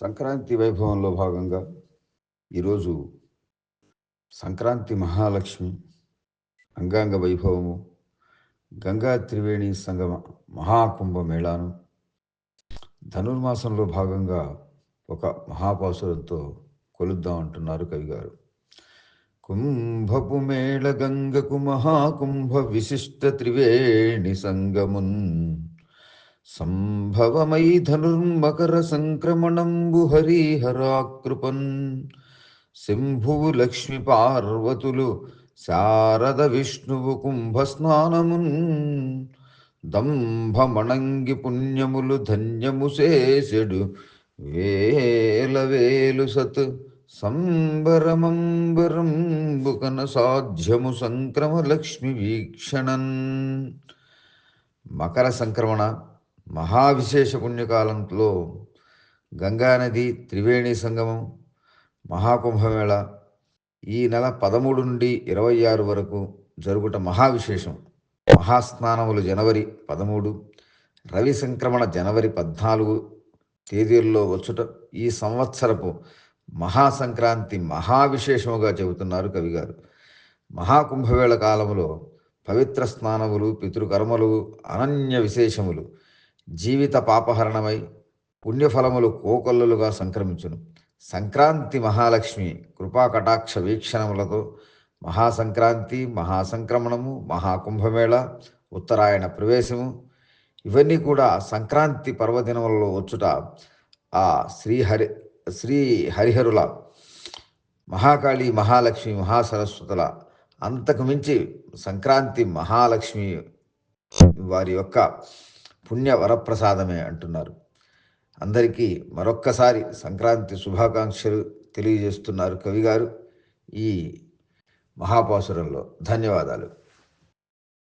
సంక్రాంతి వైభవంలో భాగంగా ఈరోజు సంక్రాంతి మహాలక్ష్మి అంగాంగ వైభవము గంగా త్రివేణి సంగమ మహాకుంభ మేళాను ధనుర్మాసంలో భాగంగా ఒక మహాపాసురంతో కొలుద్దాం అంటున్నారు కవిగారు కుంభపు మేళ గంగకు మహాకుంభ విశిష్ట త్రివేణి సంగమున్ సంభవమై ధనుర్మకర సంక్రమణంబు హరిహరాకృపన్ శంభువు లక్ష్మి పార్వతులు శారద విష్ణువు కుంభస్నానమున్. దంభమణంగి పుణ్యములు ధన్యము చేసెడు వేల వేలు సత్. సంబరమంబరంబుకన సాధ్యము సంక్రమ లక్ష్మి వీక్షణన్. మకర సంక్రమణ మహావిశేష పుణ్యకాలంలో గంగానది త్రివేణి సంగమం మహాకుంభమేళ ఈ నెల పదమూడు నుండి ఇరవై ఆరు వరకు జరుగుట మహావిశేషం. మహాస్నానములు జనవరి పదమూడు రవి సంక్రమణ జనవరి పద్నాలుగు తేదీల్లో వచ్చుట ఈ సంవత్సరపు మహాసంక్రాంతి మహావిశేషముగా చెబుతున్నారు కవిగారు. మహాకుంభవేళ కాలములో పవిత్ర స్నానములు పితృకర్మలు అనన్య విశేషములు జీవిత పాపహరణమై పుణ్యఫలములు కోకొల్లలుగా సంక్రమించును. సంక్రాంతి మహాలక్ష్మి కృపా కటాక్ష వీక్షణములతో మహాసంక్రాంతి మహాసంక్రమణము మహాకుంభమేళ ఉత్తరాయణ ప్రవేశము ఇవన్నీ కూడా సంక్రాంతి పర్వదినములలో వచ్చుట ఆ శ్రీహరి శ్రీ హరిహరుల మహాకాళి మహాలక్ష్మి మహాసరస్వతుల అంతకు మించి సంక్రాంతి మహాలక్ష్మి వారి యొక్క పుణ్య వరప్రసాదమే అంటున్నారు. అందరికీ మరొక్కసారి సంక్రాంతి శుభాకాంక్షలు తెలియజేస్తున్నారు కవిగారు ఈ మహాపాసురంలో. ధన్యవాదాలు.